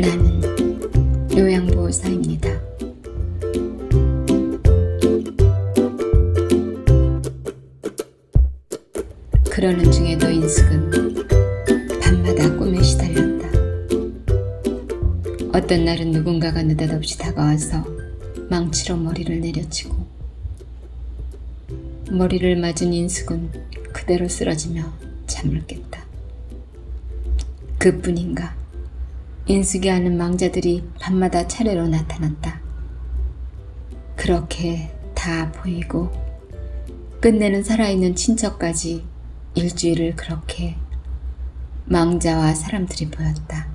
나는 요양보호사입니다. 그러는 중에도 인숙은 밤마다 꿈에 시달렸다. 어떤 날은 누군가가 느닷없이 다가와서 망치로 머리를 내려치고 머리를 맞은 인숙은 그대로 쓰러지며 잠을 깼다. 그뿐인가 인숙이 아는 망자들이 밤마다 차례로 나타났다. 그렇게 다 보이고 끝내는 살아있는 친척까지 일주일을 그렇게 망자와 사람들이 보였다.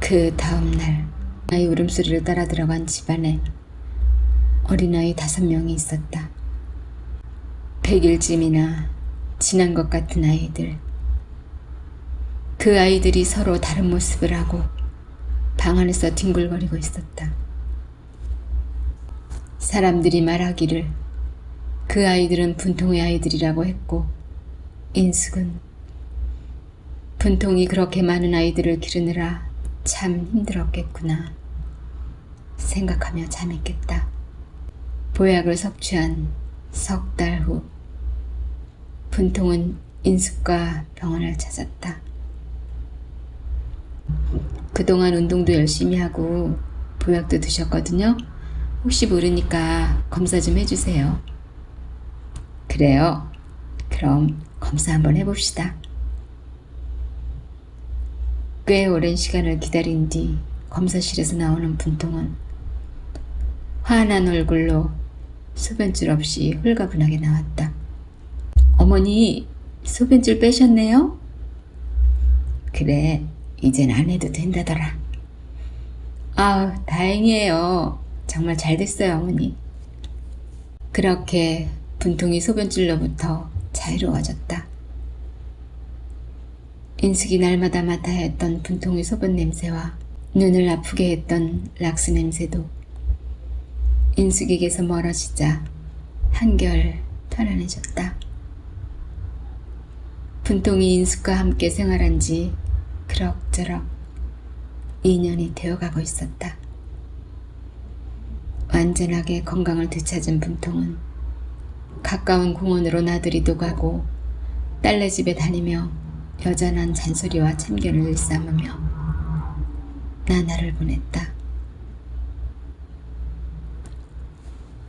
그 다음날 아이 울음소리를 따라 들어간 집안에 어린아이 다섯 명이 있었다. 백일쯤이나 지난 것 같은 아이들. 그 아이들이 서로 다른 모습을 하고 방 안에서 뒹굴거리고 있었다. 사람들이 말하기를 그 아이들은 분통의 아이들이라고 했고 인숙은 분통이 그렇게 많은 아이들을 기르느라 참 힘들었겠구나 생각하며 잠이 깼다. 보약을 섭취한 석 달 후 분통은 인숙과 병원을 찾았다. 그동안 운동도 열심히 하고 보약도 드셨거든요. 혹시 모르니까 검사 좀 해주세요. 그래요. 그럼 검사 한번 해봅시다. 꽤 오랜 시간을 기다린 뒤 검사실에서 나오는 분통은 화난 얼굴로 소변줄 없이 홀가분하게 나왔다. 어머니, 소변줄 빼셨네요? 그래, 이젠 안 해도 된다더라. 아우, 다행이에요. 정말 잘 됐어요, 어머니. 그렇게 분통이 소변줄로부터 자유로워졌다. 인숙이 날마다 맡아야 했던 분통의 소변 냄새와 눈을 아프게 했던 락스 냄새도 인숙에게서 멀어지자 한결 편안해졌다. 분통이 인숙과 함께 생활한 지 그럭저럭 2년이 되어가고 있었다. 완전하게 건강을 되찾은 분통은 가까운 공원으로 나들이도 가고 딸네 집에 다니며 여전한 잔소리와 참견을 일삼으며 나날을 보냈다.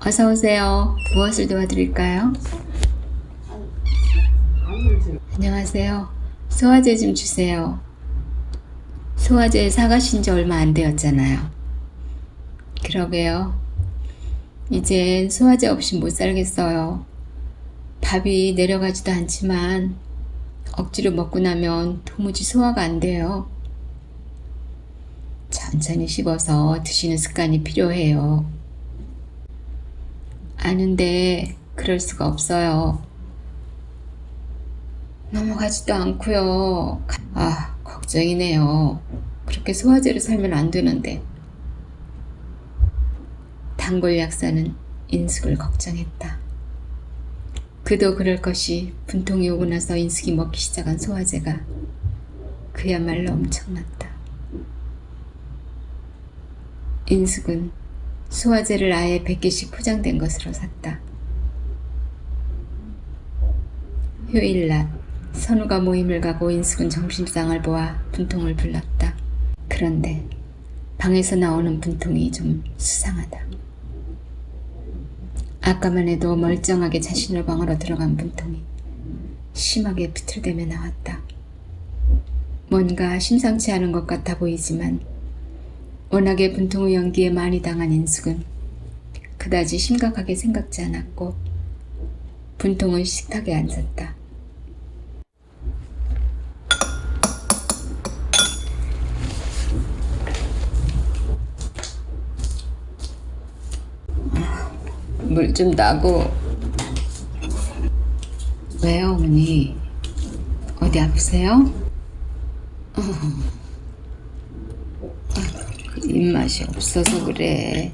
어서 오세요. 무엇을 도와드릴까요? 안녕하세요. 소화제 좀 주세요. 소화제 사가신 지 얼마 안 되었잖아요. 그러게요. 이젠 소화제 없이 못 살겠어요. 밥이 내려가지도 않지만 억지로 먹고 나면 도무지 소화가 안 돼요. 천천히 씹어서 드시는 습관이 필요해요. 아는데 그럴 수가 없어요. 넘어가지도 않고요. 아, 걱정이네요. 그렇게 소화제로 살면 안 되는데. 단골 약사는 인숙을 걱정했다. 그도 그럴 것이 분통이 오고 나서 인숙이 먹기 시작한 소화제가 그야말로 엄청났다. 인숙은 소화제를 아예 100개씩 포장된 것으로 샀다. 휴일날 선우가 모임을 가고 인숙은 점심상을 보아 분통을 불렀다. 그런데 방에서 나오는 분통이 좀 수상하다. 아까만 해도 멀쩡하게 자신의 방으로 들어간 분통이 심하게 비틀대며 나왔다. 뭔가 심상치 않은 것 같아 보이지만 워낙에 분통의 연기에 많이 당한 인숙은 그다지 심각하게 생각지 않았고 분통은 식탁에 앉았다. 물 좀 나고 왜요 어머니 어디 아프세요? 어. 아, 입맛이 없어서 그래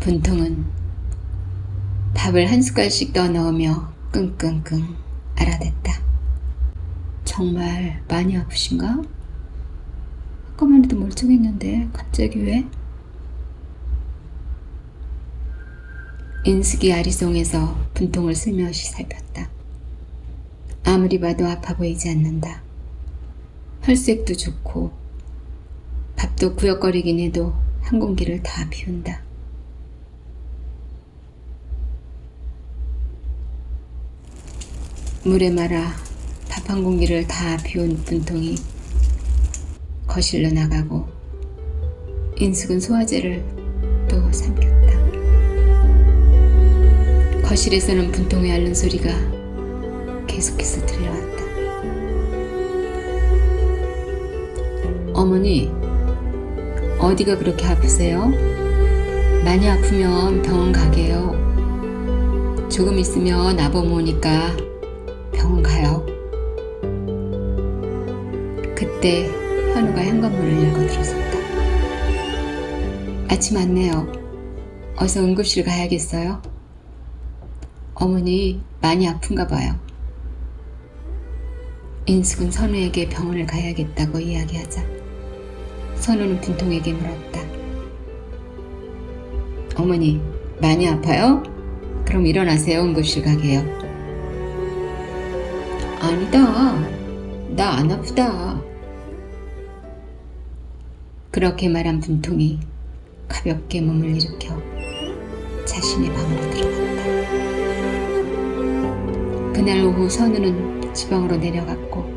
분통은 밥을 한 숟갈씩 떠 넣으며 끙끙끙 알아댔다. 정말 많이 아프신가? 아까만 해도 멀쩡했는데 갑자기 왜? 인숙이 아리송에서 분통을 슬며시 살폈다. 아무리 봐도 아파 보이지 않는다. 혈색도 좋고 밥도 구역거리긴 해도 한 공기를 다 비운다. 물에 말아 밥 한 공기를 다 비운 분통이 거실로 나가고 인숙은 소화제를 또 삼켰다. 거실에서는 분통의 앓는 소리가 계속해서 들려왔다. 어머니, 어디가 그렇게 아프세요? 많이 아프면 병원 가게요. 조금 있으면 아범 오니까 병원 가요. 그때 현우가 현관문을 열고 들어섰다. 아침 왔네요. 어서 응급실 가야겠어요. 어머니 많이 아픈가 봐요. 인숙은 선우에게 병원을 가야겠다고 이야기하자 선우는 분통에게 물었다. 어머니 많이 아파요? 그럼 일어나세요. 응급실 가게요. 아니다. 나 안 아프다. 그렇게 말한 분통이 가볍게 몸을 일으켜 자신의 방으로 들어갔다. 그날 오후 선우는 지방으로 내려갔고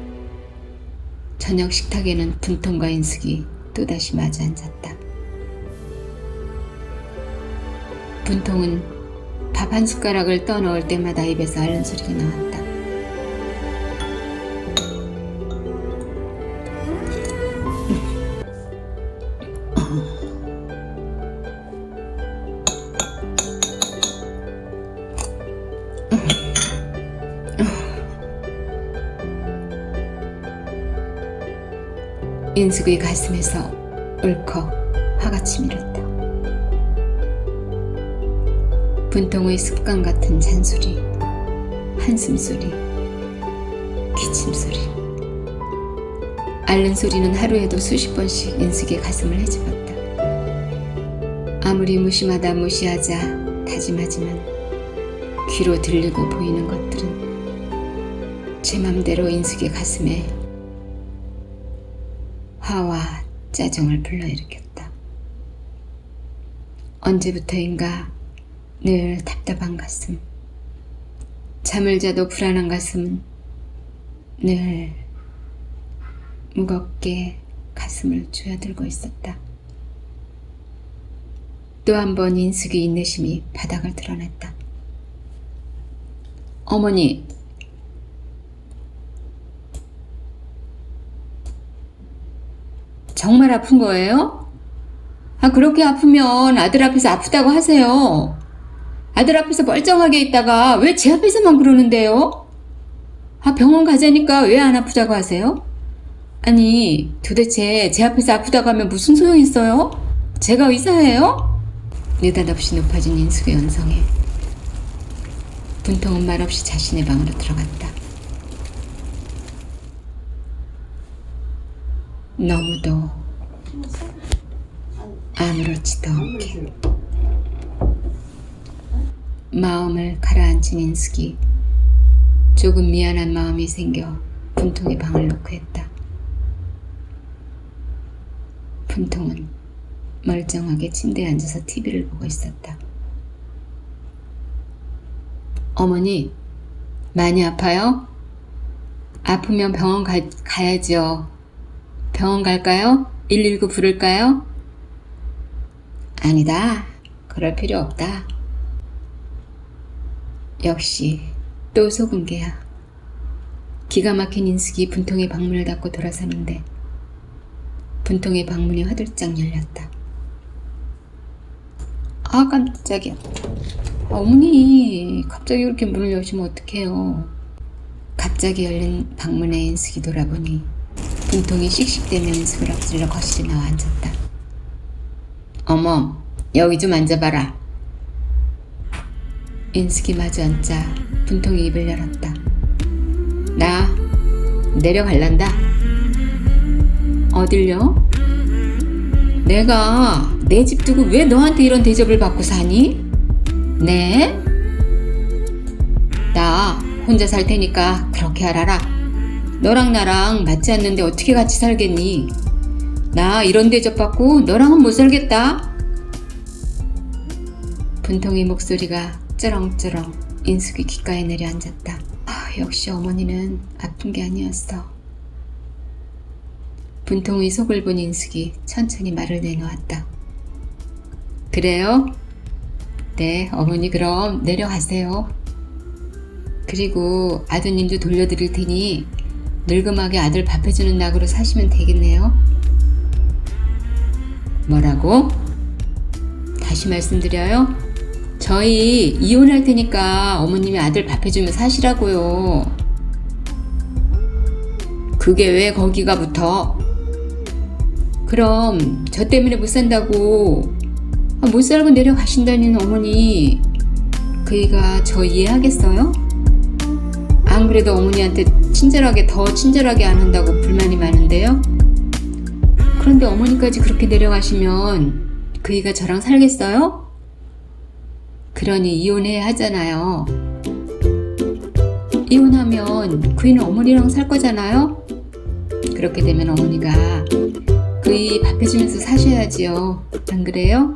저녁 식탁에는 분통과 인숙이 또다시 마주 앉았다. 분통은 밥 한 숟가락을 떠넣을 때마다 입에서 앓는 소리가 나왔다. 인숙의 가슴에서 울컥 화가 치밀었다. 분통의 습관 같은 잔소리, 한숨 소리, 기침 소리. 앓는 소리는 하루에도 수십 번씩 인숙의 가슴을 헤집었다. 아무리 무심하다 무시하자 다짐하지만 귀로 들리고 보이는 것들은 제 맘대로 인숙의 가슴에 화와 짜증을 불러일으켰다. 언제부터인가 늘 답답한 가슴, 잠을 자도 불안한 가슴은 늘 무겁게 가슴을 조여들고 있었다. 또 한 번 인숙의 인내심이 바닥을 드러냈다. 어머니, 정말 아픈 거예요? 아, 그렇게 아프면 아들 앞에서 아프다고 하세요. 아들 앞에서 멀쩡하게 있다가 왜 제 앞에서만 그러는데요? 아, 병원 가자니까 왜 안 아프다고 하세요? 아니, 도대체 제 앞에서 아프다고 하면 무슨 소용 있어요? 제가 의사예요? 느닷없이 높아진 인숙의 연성에 분통은 말없이 자신의 방으로 들어갔다. 너무도 아무렇지도 않게 마음을 가라앉힌 인숙이 조금 미안한 마음이 생겨 분통의 방을 놓고 했다. 분통은 멀쩡하게 침대에 앉아서 TV를 보고 있었다. 어머니, 많이 아파요? 아프면 병원 가, 가야죠. 병원 갈까요? 119 부를까요? 아니다. 그럴 필요 없다. 역시 또 속은 게야. 기가 막힌 인숙이 분통의 방문을 닫고 돌아서는데 분통의 방문이 화들짝 열렸다. 아 깜짝이야. 아, 어머니 갑자기 그렇게 문을 여시면 어떡해요. 갑자기 열린 방문에 인숙이 돌아보니 분통이 인숙을 엎드려 거실에 나와 앉았다. 어머, 여기 좀 앉아봐라. 인숙이 마주 앉자 분통이 입을 열었다. 나 내려갈란다. 어딜요? 내가 내 집 두고 왜 너한테 이런 대접을 받고 사니? 네? 나 혼자 살 테니까 그렇게 알아라. 너랑 나랑 맞지 않는데 어떻게 같이 살겠니? 나 이런 대접 받고 너랑은 못 살겠다. 분통이 목소리가 쩌렁쩌렁 인숙이 귓가에 내려앉았다. 아, 역시 어머니는 아픈 게 아니었어. 분통의 속을 본 인숙이 천천히 말을 내놓았다. 그래요? 네, 어머니 그럼 내려가세요. 그리고 아드님도 돌려드릴 테니 늙음하게 아들 밥 해주는 낙으로 사시면 되겠네요. 뭐라고? 다시 말씀드려요. 저희 이혼할 테니까 어머님이 아들 밥 해주면 사시라고요. 그게 왜 거기가 붙어? 그럼 저 때문에 못 산다고 아, 못 살고 내려가신다는 어머니 그이가 저 이해하겠어요? 안 그래도 어머니한테 친절하게 더 친절하게 안 한다고 불만이 많은데요. 그런데 어머니까지 그렇게 내려가시면 그이가 저랑 살겠어요? 그러니 이혼해야 하잖아요. 이혼하면 그이는 어머니랑 살 거잖아요? 그렇게 되면 어머니가 그이 밥 해주면서 사셔야지요. 안 그래요?